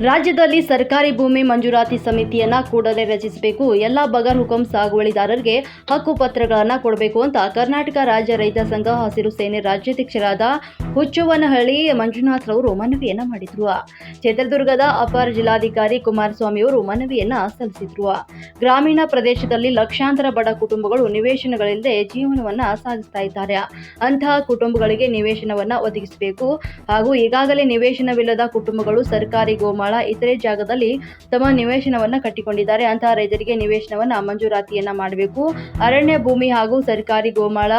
ರಾಜ್ಯದಲ್ಲಿ ಸರ್ಕಾರಿ ಭೂಮಿ ಮಂಜೂರಾತಿ ಸಮಿತಿಯನ್ನ ಕೂಡಲೇ ರಚಿಸಬೇಕು. ಎಲ್ಲ ಬಗರ್ ಹುಕುಂ ಸಾಗುವಳಿದಾರರಿಗೆ ಹಕ್ಕುಪತ್ರಗಳನ್ನು ಕೊಡಬೇಕು ಅಂತ ಕರ್ನಾಟಕ ರಾಜ್ಯ ರೈತ ಸಂಘ ಹಸಿರು ಸೇನೆ ರಾಜ್ಯಾಧ್ಯಕ್ಷರಾದ ಹುಚ್ಚುವನಹಳ್ಳಿ ಮಂಜುನಾಥ್ ರವರು ಮನವಿಯನ್ನ ಮಾಡಿದ್ರು. ಚಿತ್ರದುರ್ಗದ ಅಪರ ಜಿಲ್ಲಾಧಿಕಾರಿ ಕುಮಾರಸ್ವಾಮಿ ಅವರು ಮನವಿಯನ್ನ ಸಲ್ಲಿಸಿದ್ರು. ಗ್ರಾಮೀಣ ಪ್ರದೇಶದಲ್ಲಿ ಲಕ್ಷಾಂತರ ಬಡ ಕುಟುಂಬಗಳು ನಿವೇಶನಗಳಿಲ್ಲದೆ ಜೀವನವನ್ನ ಸಾಗಿಸ್ತಾ ಇದ್ದಾರೆ. ಅಂತಹ ಕುಟುಂಬಗಳಿಗೆ ನಿವೇಶನವನ್ನ ಒದಗಿಸಬೇಕು. ಹಾಗೂ ಈಗಾಗಲೇ ನಿವೇಶನವಿಲ್ಲದ ಕುಟುಂಬಗಳು ಸರ್ಕಾರಿ ಗೋಮಾಳ ಇತರೆ ಜಾಗದಲ್ಲಿ ತಮ್ಮ ನಿವೇಶನವನ್ನ ಕಟ್ಟಿಕೊಂಡಿದ್ದಾರೆ. ಅಂತಹ ರೈತರಿಗೆ ನಿವೇಶನವನ್ನ ಮಂಜೂರಾತಿಯನ್ನ ಮಾಡಬೇಕು. ಅರಣ್ಯ ಭೂಮಿ ಹಾಗೂ ಸರ್ಕಾರಿ ಗೋಮಾಳ,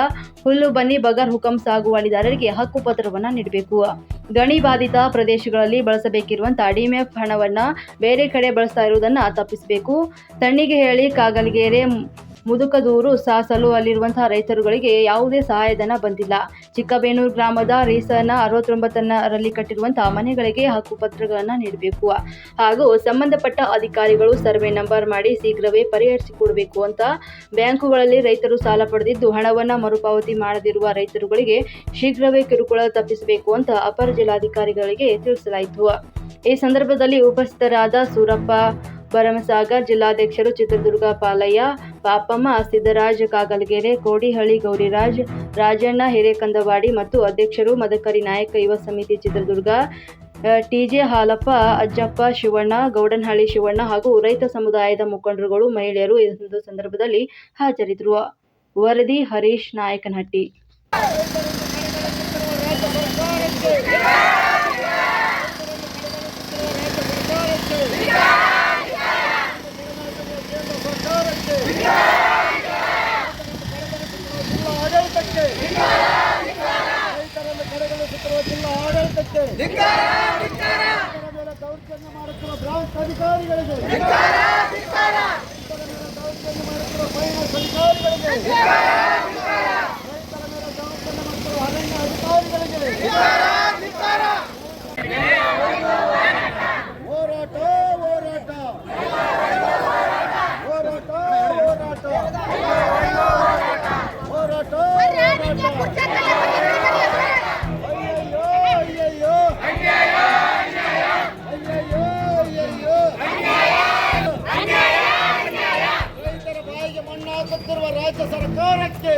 ಹುಲ್ಲು ಬನ್ನಿ ಬಗರ್ ಹುಕಂ ಸಾಗುವಳಿದಾರರಿಗೆ ಹಕ್ಕು ಪತ್ರವನ್ನ ನೀಡಬೇಕು. ಗಣಿ ಬಾಧಿತ ಪ್ರದೇಶಗಳಲ್ಲಿ ಬಳಸಬೇಕಿರುವಂತಹ ಡಿಎಂಎಫ್ ಹಣವನ್ನ ಬೇರೆ ಕಡೆ ಬಳಸ್ತಾ ಇರುವುದನ್ನ ತಪ್ಪಿಸಬೇಕು. ತಣ್ಣಿಗೆ ಹೇಳಿ ಕಾಗಲ್ಗೆರೆ ಮುದುಕದೂರು ಸಾಸಲು ಅಲ್ಲಿರುವಂತಹ ರೈತರುಗಳಿಗೆ ಯಾವುದೇ ಸಹಾಯಧನ ಬಂದಿಲ್ಲ. ಚಿಕ್ಕಬೇನೂರು ಗ್ರಾಮದ ರೀಸನ ಅರವತ್ತೊಂಬತ್ತರಲ್ಲಿ ಕಟ್ಟಿರುವಂತಹ ಮನೆಗಳಿಗೆ ಹಕ್ಕುಪತ್ರಗಳನ್ನು ನೀಡಬೇಕು. ಹಾಗೂ ಸಂಬಂಧಪಟ್ಟ ಅಧಿಕಾರಿಗಳು ಸರ್ವೆ ನಂಬರ್ ಮಾಡಿ ಶೀಘ್ರವೇ ಪರಿಹರಿಸಿಕೊಡಬೇಕು ಅಂತ ಬ್ಯಾಂಕುಗಳಲ್ಲಿ ರೈತರು ಸಾಲ ಪಡೆದಿದ್ದು, ಹಣವನ್ನು ಮರುಪಾವತಿ ಮಾಡದಿರುವ ರೈತರುಗಳಿಗೆ ಶೀಘ್ರವೇ ಕಿರುಕುಳ ತಪ್ಪಿಸಬೇಕು ಅಂತ ಅಪರ ಜಿಲ್ಲಾಧಿಕಾರಿಗಳಿಗೆ ತಿಳಿಸಲಾಯಿತು. ಈ ಸಂದರ್ಭದಲ್ಲಿ ಉಪಸ್ಥಿತರಾದ ಸೂರಪ್ಪ ಭರಮಸಾಗರ್ ಜಿಲ್ಲಾಧ್ಯಕ್ಷರು ಚಿತ್ರದುರ್ಗ ಪಾಲಯ್ಯ, ಪಾಪಮ್ಮ, ಸಿದ್ದರಾಜ್ ಕಾಗಲಗೆರೆ, ಕೋಡಿಹಳ್ಳಿ ಗೌರಿರಾಜ್, ರಾಜಣ್ಣ ಹಿರೇಕಂದವಾಡಿ ಮತ್ತು ಅಧ್ಯಕ್ಷರು ಮದಕರಿ ನಾಯಕ ಯುವ ಸಮಿತಿ ಚಿತ್ರದುರ್ಗ ಟಿಜೆ ಹಾಲಪ್ಪ, ಅಜ್ಜಪ್ಪ ಶಿವಣ್ಣ, ಗೌಡನಹಳ್ಳಿ ಶಿವಣ್ಣ ಹಾಗೂ ರೈತ ಸಮುದಾಯದ ಮುಖಂಡರುಗಳು, ಮಹಿಳೆಯರು ಒಂದು ಸಂದರ್ಭದಲ್ಲಿ ಹಾಜರಿದ್ದರು ವರದಿ ಹರೀಶ್ ನಾಯಕನಹಟ್ಟಿ ಆಡಳಿತಕ್ಕೆ ರೈತರನ್ನು ಕಡೆಗಣಿಸುತ್ತಿರುವ ಜಿಲ್ಲಾ ಆಡಳಿತಕ್ಕೆ ರೈತರ ಮೇಲೆ ದೌರ್ಜನ್ಯ ಮಾಡುತ್ತಿರುವ ಬ್ರಾಂಚ್ ಅಧಿಕಾರಿಗಳಿಗೆ ದೌರ್ಜನ್ಯ ಮಾಡುತ್ತಿರುವ ಫೈನಾನ್ಸ್ ಅಧಿಕಾರಿಗಳಿಗೆ ರೈತರ ಮೇಲೆ ದೌರ್ಜನ್ಯ ಮಾಡುತ್ತಿರುವ ಅರಣ್ಯ ಅಧಿಕಾರಿಗಳಿಗೆ ಹೋರಾಟ ಹೋರಾಟ. ಹೋರಾಟ ಹೋರಾಟ. ಹೋರಾಟ ಹೋರಾಟ ಸರ್ಕಾರಕ್ಕೆ.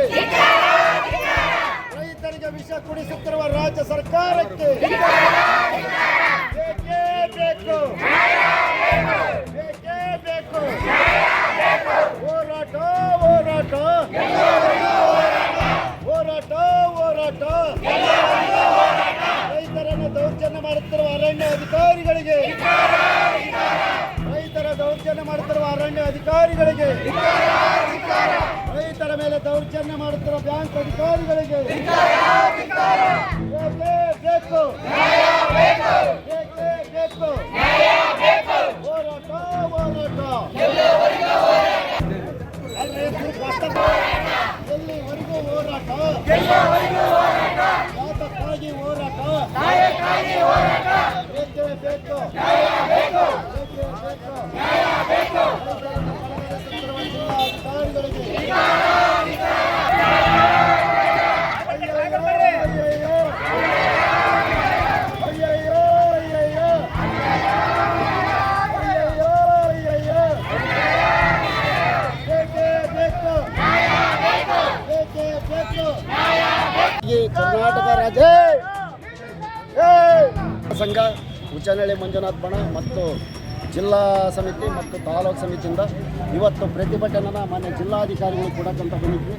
ರೈತರಿಗೆ ವಿಷ ಕುಡಿಸುತ್ತಿರುವ ರಾಜ್ಯ ಸರ್ಕಾರಕ್ಕೆ. ಬೇಕೇ ಬೇಕು. ಬೇಕೇ ಬೇಕು. ಹೋರಾಟ ಹೋರಾಟ. ಹೋರಾಟ ಹೋರಾಟ. ರೈತರನ್ನು ದೌರ್ಜನ್ಯ ಮಾಡುತ್ತಿರುವ ಅರಣ್ಯ ಅಧಿಕಾರಿಗಳಿಗೆ. ರೈತರ ದೌರ್ಜನ್ಯ ಮಾಡುತ್ತಿರುವ ಅರಣ್ಯ ಅಧಿಕಾರಿಗಳಿಗೆ. ದೌರ್ಜನ್ಯ ಮಾಡುತ್ತಿರುವ ಬ್ಯಾಂಕ್ ಅಧಿಕಾರಿಗಳಿಗೆ. ಬೇಕೇ. ಸಂಘ ಉಚ್ಚನಹಳ್ಳಿ ಮಂಜುನಾಥ ಬಣ ಮತ್ತು ಜಿಲ್ಲಾ ಸಮಿತಿ ಮತ್ತು ತಾಲೂಕು ಸಮಿತಿಯಿಂದ ಇವತ್ತು ಪ್ರತಿಭಟನೆನ ಮಾನ್ಯ ಜಿಲ್ಲಾಧಿಕಾರಿಗಳು ಕೊಡಕ್ಕಂತ ಬಂದಿದ್ವಿ.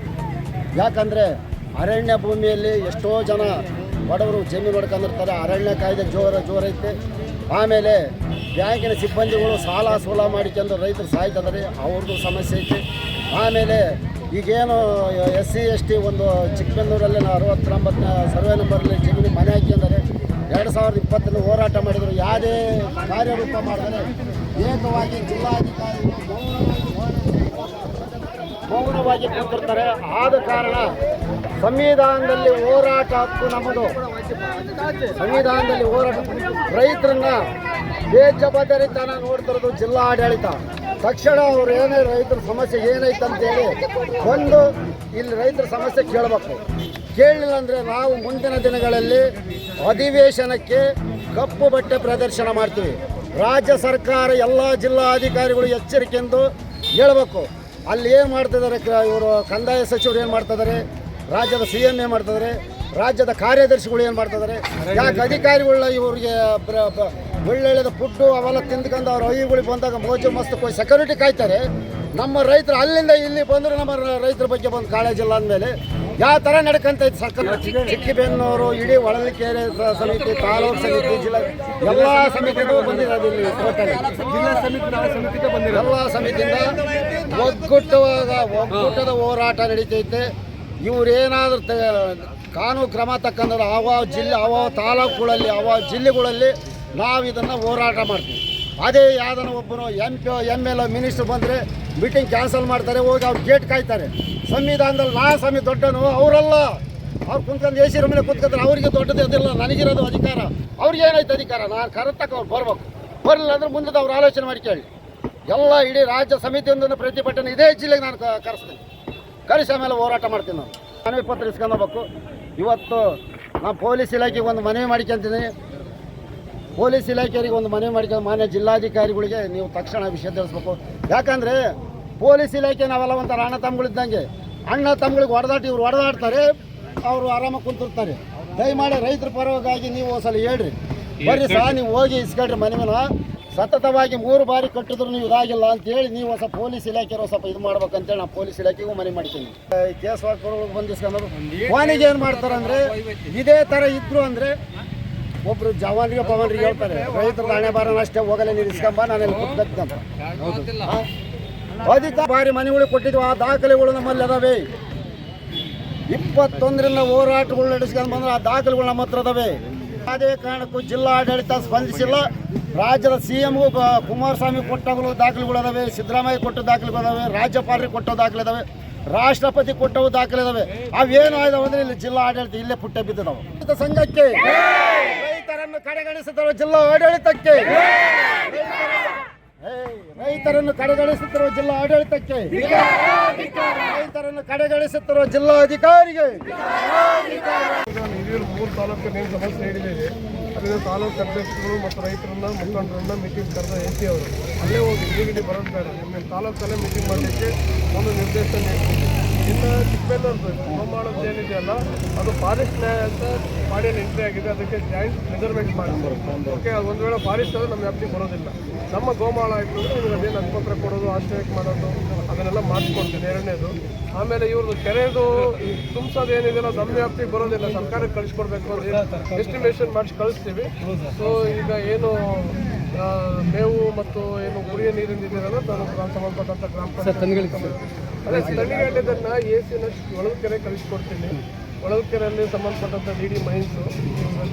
ಯಾಕಂದರೆ ಅರಣ್ಯ ಭೂಮಿಯಲ್ಲಿ ಎಷ್ಟೋ ಜನ ಬಡವರು ಜಮೀನು ನೋಡ್ಕೊಂಡಿರ್ತಾರೆ ಅರಣ್ಯ ಕಾಯ್ದೆ ಜೋರ ಜೋರೈತೆ ಆಮೇಲೆ ಬ್ಯಾಂಕಿನ ಸಿಬ್ಬಂದಿಗಳು ಸಾಲ ಸೂಲ ಮಾಡಿಕೊಂಡು ರೈತರು ಸಾಯ್ತಿದ್ದಾರೆ ಅವ್ರದ್ದು ಸಮಸ್ಯೆ ಐತೆ. ಆಮೇಲೆ ಈಗೇನು ಎಸ್ ಸಿ ಎಸ್ ಟಿ ಒಂದು ಚಿಕ್ಕಬೆನ್ನೂರಲ್ಲಿ ಅರವತ್ತೊಂಬತ್ತನೇ ಸರ್ವೆ ನಂಬರಲ್ಲಿ ಜಮೀನು ಮನೆ ಹಾಕಿದ್ದಾರೆ. ಎರಡು ಸಾವಿರದ ಇಪ್ಪತ್ತರಲ್ಲಿ ಹೋರಾಟ ಮಾಡಿದರು. ಯಾವುದೇ ಕಾರ್ಯರೂಪ ಮಾಡಿದರೆ ಏಕವಾಗಿ ಜಿಲ್ಲಾಧಿಕಾರಿಗಳು ಮೌನವಾಗಿ ಕೂತಿರ್ತಾರೆ. ಆದ ಕಾರಣ ಸಂವಿಧಾನದಲ್ಲಿ ಹೋರಾಟ ಹಕ್ಕು ನಮ್ಮದು. ಸಂವಿಧಾನದಲ್ಲಿ ಹೋರಾಟ ರೈತರನ್ನ ಬೇಜವಾಬ್ದಾರಿತನ ನೋಡ್ತಿರೋದು ಜಿಲ್ಲಾ ಆಡಳಿತ ತಕ್ಷಣ ಅವ್ರು ಏನೇ ರೈತರ ಸಮಸ್ಯೆ ಏನೈತೆ ಅಂತೇಳಿ ಒಂದು ಇಲ್ಲಿ ರೈತರ ಸಮಸ್ಯೆ ಕೇಳಬೇಕು. ಕೇಳಿಲ್ಲ ಅಂದರೆ ನಾವು ಮುಂದಿನ ದಿನಗಳಲ್ಲಿ ಅಧಿವೇಶನಕ್ಕೆ ಕಪ್ಪು ಬಟ್ಟೆ ಪ್ರದರ್ಶನ ಮಾಡ್ತೀವಿ. ರಾಜ್ಯ ಸರ್ಕಾರ ಎಲ್ಲ ಜಿಲ್ಲಾಧಿಕಾರಿಗಳು ಎಚ್ಚರಿಕೆಂದು ಹೇಳಬೇಕು. ಅಲ್ಲಿ ಏನು ಮಾಡ್ತಿದ್ದಾರೆ ಇವರು ಕಂದಾಯ ಸಚಿವರು ಏನು ಮಾಡ್ತಿದ್ದಾರೆ? ರಾಜ್ಯದ ಸಿ ಎಂ ಏನು ಮಾಡ್ತಿದ್ದಾರೆ? ರಾಜ್ಯದ ಕಾರ್ಯದರ್ಶಿಗಳು ಏನು ಮಾಡ್ತಿದ್ದಾರೆ? ಯಾಕೆ ಅಧಿಕಾರಿಗಳ ಇವರಿಗೆ ಒಳ್ಳೊಳ್ಳೆದ ಫುಡ್ಡು ಅವೆಲ್ಲ ತಿಂದ್ಕೊಂಡು ಅವ್ರ ಐಗಳಿಗೆ ಬಂದಾಗ ಮೋಜು ಮಸ್ತ್ ಸೆಕ್ಯೂರಿಟಿ ಕಾಯ್ತಾರೆ. ನಮ್ಮ ರೈತರು ಅಲ್ಲಿಂದ ಇಲ್ಲಿ ಬಂದರೆ ನಮ್ಮ ರೈತರ ಬಗ್ಗೆ ಬಂದು ಕಾಳಜಿಲ್ಲ ಅಂದಮೇಲೆ ಯಾವ ಥರ ನಡ್ಕಂತೈತೆ ಸರ್ಕಾರ? ಚಿಕ್ಕಬೆನ್ನೂರು ಇಡೀ ಒಳಲಿಕೆರೆ ಸಮಿತಿ ತಾಲೂಕು ಸಮಿತಿ ಜಿಲ್ಲಾ ಎಲ್ಲ ಸಮಿತಿಗೂ ಬಂದಿರೋದು ಇಲ್ಲಿ ಟೋಟಲ್ ಜಿಲ್ಲಾ ಸಮಿತಿ ಸಮಿತಿಗೆ ಬಂದಿರೋ ಎಲ್ಲ ಸಮಿತಿಯಿಂದ ಒಗ್ಗಟ್ಟುವಾಗ ಒಗ್ಗಟ್ಟದ ಹೋರಾಟ ನಡೀತೈತೆ. ಇವರೇನಾದ್ರೂ ಕಾನೂನು ಕ್ರಮ ತಕ್ಕಂದ್ರೆ ಅವ ಜಿಲ್ಲೆ ಅವ ತಾಲೂಕುಗಳಲ್ಲಿ ಅವ ಜಿಲ್ಲೆಗಳಲ್ಲಿ ನಾವು ಇದನ್ನು ಹೋರಾಟ ಮಾಡ್ತೀವಿ. ಅದೇ ಯಾವ್ದನ್ನ ಒಬ್ಬನು M P M L minister ಬಂದರೆ ಮೀಟಿಂಗ್ ಕ್ಯಾನ್ಸಲ್ ಮಾಡ್ತಾರೆ ಹೋಗಿ ಅವ್ರು ಗೇಟ್ ಕಾಯ್ತಾರೆ. ಸಂವಿಧಾನದಲ್ಲಿ ನಾ ಸ್ವಾಮಿ ದೊಡ್ಡನು, ಅವರಲ್ಲ. ಅವ್ರು ಕುಂತ್ಕೊಂಡು ಎ ಸಿ ರಮಣೆ ಕುತ್ಕೊಂಡ್ರೆ ಅವರಿಗೆ ದೊಡ್ಡದು ಅದಿಲ್ಲ ನನಗಿರೋದು ಅಧಿಕಾರ. ಅವ್ರಿಗೆ ಏನಾಯ್ತು ಅಧಿಕಾರ? ನಾನು ಕರೆಕ್ಟಾಗಿ ಅವ್ರು ಬರ್ಬೇಕು. ಬರಲಿಲ್ಲ ಅಂದ್ರೆ ಮುಂದೆ ಅವ್ರು ಆಲೋಚನೆ ಮಾಡಿ ಕೇಳಿ. ಎಲ್ಲ ಇಡೀ ರಾಜ್ಯ ಸಮಿತಿಯೊಂದನ್ನು ಪ್ರತಿಭಟನೆ ಇದೇ ಜಿಲ್ಲೆಗೆ ನಾನು ಕರೆಸ್ತೀನಿ. ಕರೆಸಿ ಆಮೇಲೆ ಹೋರಾಟ ಮಾಡ್ತೀನಿ ನಾನು. ಮನವಿ ಪತ್ರ ಇಸ್ಕೊಂಡೋಗ್ಬೇಕು ಇವತ್ತು ನಾನು ಪೊಲೀಸ್ ಇಲಾಖೆಗೆ ಒಂದು ಮನವಿ ಮಾಡ್ಕೊಂತೀನಿ. ಪೊಲೀಸ್ ಇಲಾಖೆಯವರಿಗೆ ಒಂದು ಮನವಿ ಮಾಡ್ಕೊಂಡು ಮಾನ್ಯ ಜಿಲ್ಲಾಧಿಕಾರಿಗಳಿಗೆ ನೀವು ತಕ್ಷಣ ವಿಷಯ ತಿಳಿಸ್ಬೇಕು ಯಾಕಂದರೆ ಪೊಲೀಸ್ ಇಲಾಖೆ ನಾವೆಲ್ಲ ಒಂಥರ ಅಣ್ಣ ತಮ್ಮಗಳಿದ್ದಂಗೆ ಅಣ್ಣ ತಮ್ಮಗಳಿಗೆ ಹೊಡೆದಾಟ ಇವ್ರು ಹೊಡೆದಾಡ್ತಾರೆ, ಅವರು ಆರಾಮಾಗಿ ಕುಂತಿರ್ತಾರೆ. ದಯಮಾಡಿ ರೈತರ ಪರವಾಗಿ ನೀವು ಒಂದ್ಸಲ ಹೇಳ್ರಿ. ಬರ್ರಿ ಸಹ ನೀವು ಹೋಗಿ ಇಸ್ಕೊಳ್ರಿ ಮನೆಮನ ಸತತವಾಗಿ ಮೂರು ಬಾರಿ ಕಟ್ಟಿದ್ರು ನೀವು ಇದಾಗಿಲ್ಲ ಅಂತೇಳಿ ನೀವು ಹೊಸ ಪೊಲೀಸ್ ಇಲಾಖೆ ಸ್ವಲ್ಪ ಇದು ಮಾಡ್ಬೇಕಂತೇಳಿ ನಾವು ಪೊಲೀಸ್ ಇಲಾಖೆಗೂ ಮನೆ ಮಾಡ್ತೀನಿ. ಕೇಸ್ ವಾಕರು ಬಂದಿಸ್ಕೊಂಡು ಕೊನೆಗೆ ಏನು ಮಾಡ್ತಾರಂದ್ರೆ ಇದೇ ಥರ ಇದ್ರು ಅಂದರೆ ಒಬ್ರು ಜವಾನ್ರಿಗೆ ಪವನ್ರಿಗೆ ಹೇಳ್ತಾರೆ, ರೈತರು ಹಣೆ ಬಾರನ ಅಷ್ಟೇ ಹೋಗಲೇ ನೀರು ಇಸ್ಕೊಂಬ ನಾನೆಲ್ಲ ಕುತ್ಬೇಕಂತ ಅಧಿಕ ಬಾರಿ ಮನೆಗಳಿಗೆ ಕೊಟ್ಟಿದ್ವು ಆ ದಾಖಲೆಗಳು ನಮ್ಮಲ್ಲಿ ಅದಾವೆ. ಇಪ್ಪತ್ತೊಂದರಿಂದ ಹೋರಾಟಗಳು ನಡೆಸ್ಕೊಂಡು ಬಂದ್ರೆ ಆ ದಾಖಲೆಗಳು ನಮ್ಮ ಹತ್ರ ಅದಾವೆ. ಯಾವುದೇ ಕಾರಣಕ್ಕೂ ಜಿಲ್ಲಾಡಳಿತ ಸ್ಪಂದಿಸಿಲ್ಲ. ರಾಜ್ಯದ ಸಿ ಎಂಗೂ ಕುಮಾರಸ್ವಾಮಿ ಕೊಟ್ಟಗಳು ದಾಖಲೆಗಳು ಅದಾವೆ, ಸಿದ್ದರಾಮಯ್ಯ ಕೊಟ್ಟ ದಾಖಲೆಗಳು ಅದಾವೆ ರಾಜ್ಯಪಾಲರಿಗೆ ಕೊಟ್ಟ ದಾಖಲೆ ಅದಾವೆ, ರಾಷ್ಟ್ರಪತಿ ಕೊಟ್ಟವು ದಾಖಲೆ ಅದಾವೆ. ಅವೇನು ಆಯ್ದಾವ ಅಂದ್ರೆ ಇಲ್ಲಿ ಜಿಲ್ಲಾ ಆಡಳಿತ ಇಲ್ಲೇ ಪುಟ್ಟ ಬಿದ್ದವು ರೈತ ಸಂಘಕ್ಕೆ ರೈತರನ್ನು ಕಡೆಗಣಿಸಿದ ಜಿಲ್ಲಾ ಆಡಳಿತಕ್ಕೆ ರೈತರನ್ನು ಕಡೆಗಣಿಸುತ್ತಿರುವ ಜಿಲ್ಲಾ ಆಡಳಿತಕ್ಕೆ ರೈತರನ್ನು ಕಡೆಗಣಿಸುತ್ತಿರುವ ಜಿಲ್ಲಾಧಿಕಾರಿಗೆ ಅಧಿಕಾರಿಗೆ ಮೂರು ತಾಲೂಕಿನ ಸಮಸ್ಯೆ ಹೇಳಿದ್ದೇವೆ ಅದರಿಂದ ತಾಲೂಕು ಅಧ್ಯಕ್ಷರು ಮತ್ತು ರೈತರನ್ನ, ಮುಖಂಡರನ್ನ ಮೀಟಿಂಗ್ ಕರೆದ ಎ ಅವರು. ಅಲ್ಲೇ ಹೋಗಿ ಬರೋದು ಬೇಡ. ನಿಮ್ಮ ತಾಲೂಕಲ್ಲೇ ಮೀಟಿಂಗ್ ಮಾಡಲಿಕ್ಕೆ ಒಂದು ನಿರ್ದೇಶನ ಇನ್ನು ಚಿಕ್ಕಬೆಲ್ಲೂರ್ದು ಗೋಮಾಳದ ಏನಿದೆಯಲ್ಲ ಅದು ಫಾರೆಸ್ಟ್ ನ್ಯಾಯ ಅಂತ ಮಾಡಿ ಎಂಟ್ರಿ ಆಗಿದೆ. ಅದಕ್ಕೆ ಜಾಯಿಂಟ್ ಮೆಜರ್ಮೆಂಟ್ ಮಾಡ್ತಾರೆ ಓಕೆ ಅದು ಒಂದು ವೇಳೆ ಫಾರೆಸ್ಟ್ ಆದರೆ ನಮ್ಮ ವ್ಯಾಪ್ತಿಗೆ ಬರೋದಿಲ್ಲ. ನಮ್ಮ ಗೋಮಾಳ ಅಂದರೆ ನಿಮಗೆ ಅದೇನು ಅನುಪತ್ರ ಕೊಡೋದು ಆಶ್ಚರ್ಯಕ್ಕೆ ಮಾಡೋದು, ಅದನ್ನೆಲ್ಲ ಮಾಡಿಸ್ಕೊಡ್ತೀನಿ ಎರಡನೇದು, ಆಮೇಲೆ ಇವ್ರದ್ದು ಕೆರೆದು ತುಂಬಿಸೋದು ಏನಿದೆಯಲ್ಲ ನಮ್ಮ ವ್ಯಾಪ್ತಿಗೆ ಬರೋದಿಲ್ಲ. ಸರ್ಕಾರಕ್ಕೆ ಕಳಿಸ್ಕೊಡ್ಬೇಕು ಅಂತ ಎಸ್ಟಿಮೇಷನ್ ಮಾಡಿಸಿ ಕಳಿಸ್ತೀವಿ. ಸೊ ಈಗ ಏನು ಮೇವು ಮತ್ತು ಏನು ಕುಡಿಯ ನೀರಿನ ಇದೆಯಲ್ಲ ನಾನು ಗ್ರಾಮ ಸಂಬಂಧಪಟ್ಟಂತ ಗ್ರಾಮ ಪಂಚಾಯತ್. ಅದೇ ತಣ್ಣಿಗಡ್ಡೆದನ್ನ ಎ ಒಳಗೆ ಕರೆ ಕಳಿಸ್ಕೊಡ್ತೀನಿ ಒಳಗೆರೆಯಲ್ಲಿ ಸಂಬಂಧಪಟ್ಟಂಥ ಡಿ ಡಿ ಮೈನ್ಸು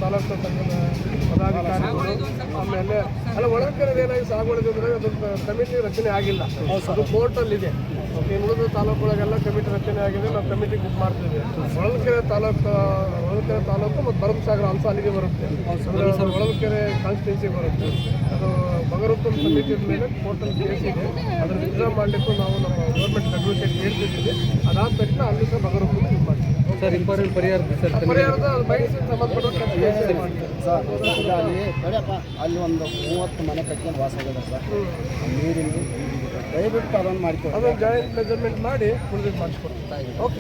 ತಾಲೂಕು ಸಂಘದ ಪದಾಧಿಕಾರಿಗಳು, ಆಮೇಲೆ ಅಲ್ಲ ಹೊಳಲ್ಕೆರೆಯಲ್ಲಿ ಏನಾಗಿ ಸಾಗುವಳಿದೆ ಅಂದರೆ ಅದು ಕಮಿಟಿ ರಚನೆ ಆಗಿಲ್ಲ. ಅದು ಕೋರ್ಟಲ್ಲಿದೆ ಓಕೆ ಉಳಿದ ತಾಲೂಕೊಳಗೆಲ್ಲ ಕಮಿಟಿ ರಚನೆ ಆಗಿದೆ, ನಾವು ಕಮಿಟಿ ಬುಕ್ ಮಾಡ್ತೀವಿ. ಹೊಳಲ್ಕೆರೆ ತಾಲೂಕು ಹೊಳಲ್ಕೆರೆ ತಾಲೂಕು ಮತ್ತು ಭರಮಸಾಗರ ಅಂಶ ಅಲ್ಲಿಗೆ ಬರುತ್ತೆ. ಹೊಳಲ್ಕೆರೆ ಕಾನ್ಸ್ಟಿಟ್ಯೂನ್ಸಿ ಬರುತ್ತೆ. ಅದು ಬಗರುಪ್ಪನ ಸಮಿತಿ ಮೇಲೆ ಕೋರ್ಟಲ್ ಕೇಸ್ ಇದೆ. ಅದನ್ನು ವಿಡ್ರಾ ಮಾಡಲಿಕ್ಕೂ ನಾವು ನಮ್ಮ ಗೌರ್ಮೆಂಟ್ ಅಡ್ವೊಕೇಟ್ ಹೇಳ್ತಿದ್ದೀವಿ. ಅದಾದ ತಕ್ಷಣ ಅಲ್ಲಿ ಸಹ ಮಾಡ್ತೀವಿ ಸರ್ ಇಂಪಾರ್ಟೆಂಟ್ ಪರಿಹಾರ ಸರ್ ಪರಿಹಾರದ ಮೈಸೂರು ಸಂಬಂಧಪಟ್ಟ ಅಲ್ಲಿ ಒಂದು ಮೂವತ್ತು ಮನೆ ಕಟ್ಕೊಂಡು ವಾಸ ಆಗಿದೆ ಸರ್. ನೀರಿನ ದಯವಿಟ್ಟು ಅದನ್ನು ಮಾಡ್ಕೊಳ್ಳಿ ಅದನ್ನು ಜಾಯಿಂಟ್ ಮೆಜರ್ಮೆಂಟ್ ಮಾಡಿ ಉಳಿದಿದ್ದು ಮಾಡಿಸ್ಕೊಡ್ತೀವಿ. ಓಕೆ